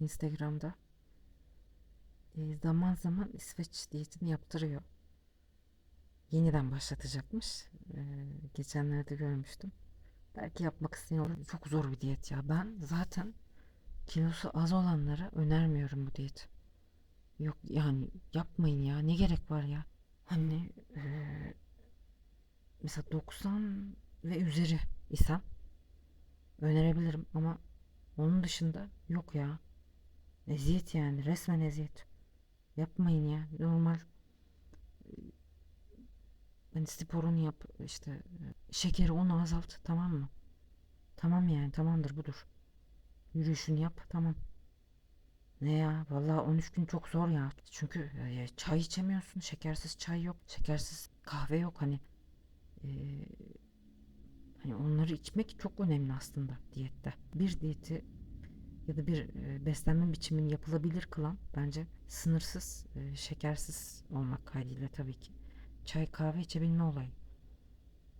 Instagram'da. E, zaman zaman İsveç diyetini yaptırıyor. Yeniden başlatacakmış. E, geçenlerde görmüştüm. Belki yapmak isteyen olur. Çok zor bir diyet ya. Ben zaten kilosu az olanlara önermiyorum bu diyeti. Yok yani yapmayın ya. Ne gerek var ya? Hani e, mesela 90 ve üzeri isem önerebilirim ama onun dışında yok ya. Eziyet yani resmen eziyet. Yapmayın ya. Normal hani sporunu yap işte şekeri onu azalt tamam mı? Tamam yani tamamdır budur. Yürüyüşünü yap tamam. Ne ya vallahi 13 gün çok zor ya. Çünkü e, çay içemiyorsun. Şekersiz çay yok. Şekersiz kahve yok hani. e, hani onları içmek çok önemli aslında diyette. Bir diyeti ya da bir e, beslenme biçimini yapılabilir kılan bence sınırsız e, şekersiz olmak kaydıyla tabii ki. Çay kahve içebilme olayı.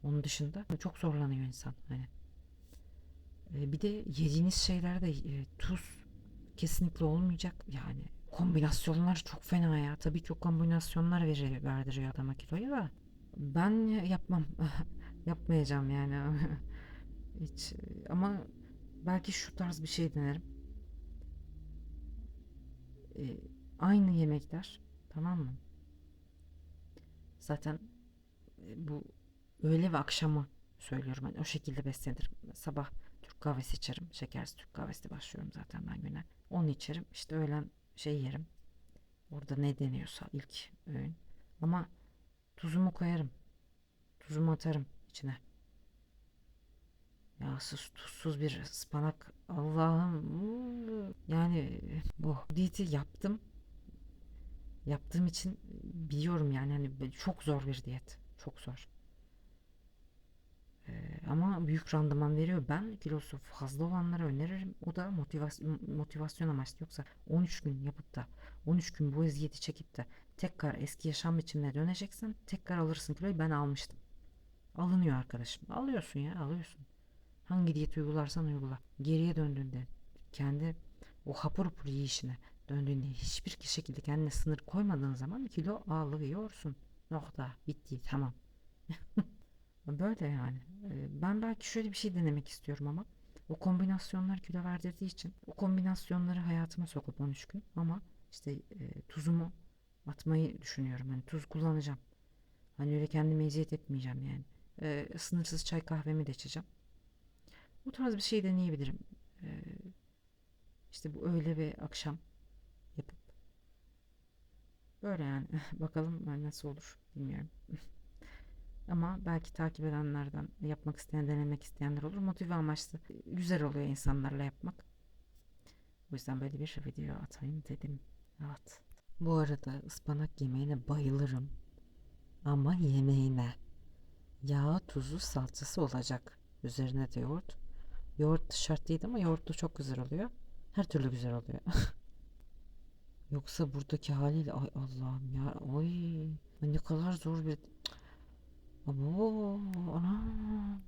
Onun dışında çok zorlanıyor insan hani. E, bir de yediğiniz şeylerde tuz kesinlikle olmayacak. Yani kombinasyonlar çok fena ya. Tabii çok kombinasyonlar verir, verdiriyor adama kiloyu da. Ben yapmam. Yapmayacağım yani. Hiç. Ama belki şu tarz bir şey denerim. E, aynı yemekler. Tamam mı? Zaten e, bu öğle ve akşamı söylüyorum. Hani o şekilde beslenirim. Sabah Türk kahvesi içerim. Şekersiz Türk kahvesi başlıyorum zaten ben güne. Onu içerim. İşte öğlen şey yerim. Orada ne deniyorsa ilk öğün. Ama tuzumu koyarım. Tuzumu atarım içine. Yağsız tuzsuz bir ıspanak. Allah'ım. Yani bu diyeti yaptım. Yaptığım için biliyorum yani hani çok zor bir diyet. Çok zor. Ama büyük randıman veriyor. Ben kilosu fazla olanlara öneririm. O da motivasyon, motivasyon amaçlı. Yoksa 13 gün yapıp da 13 gün bu eziyeti çekip de tekrar eski yaşam biçimine döneceksin. Tekrar alırsın kiloyu. Ben almıştım. Alınıyor arkadaşım. Alıyorsun ya alıyorsun. Hangi diyet uygularsan uygula. Geriye döndüğünde kendi o hapur hapur yiyişine döndüğünde hiçbir şekilde kendine sınır koymadığın zaman kilo alıyorsun. Nokta. Bitti. Tamam. Böyle yani. Ben belki şöyle bir şey denemek istiyorum ama o kombinasyonlar kilo verdirdiği için o kombinasyonları hayatıma sokup 13 gün ama işte e, tuzumu atmayı düşünüyorum. Hani tuz kullanacağım. Hani öyle kendime eziyet etmeyeceğim yani. Ee, sınırsız çay kahvemi de içeceğim. Bu tarz bir şey deneyebilirim. Ee, işte bu öğle ve akşam yapıp böyle yani bakalım ben nasıl olur bilmiyorum. Ama belki takip edenlerden yapmak isteyen, denemek isteyenler olur. Motive amaçlı güzel oluyor insanlarla yapmak. O yüzden böyle bir video atayım dedim. Evet. Bu arada ıspanak yemeğine bayılırım. Ama yemeğine. Yağı, tuzu, salçası olacak. Üzerine de yoğurt. Yoğurt şart değil ama yoğurtlu çok güzel oluyor. Her türlü güzel oluyor. Yoksa buradaki haliyle ay Allah'ım ya oy ne kadar zor bir Oh.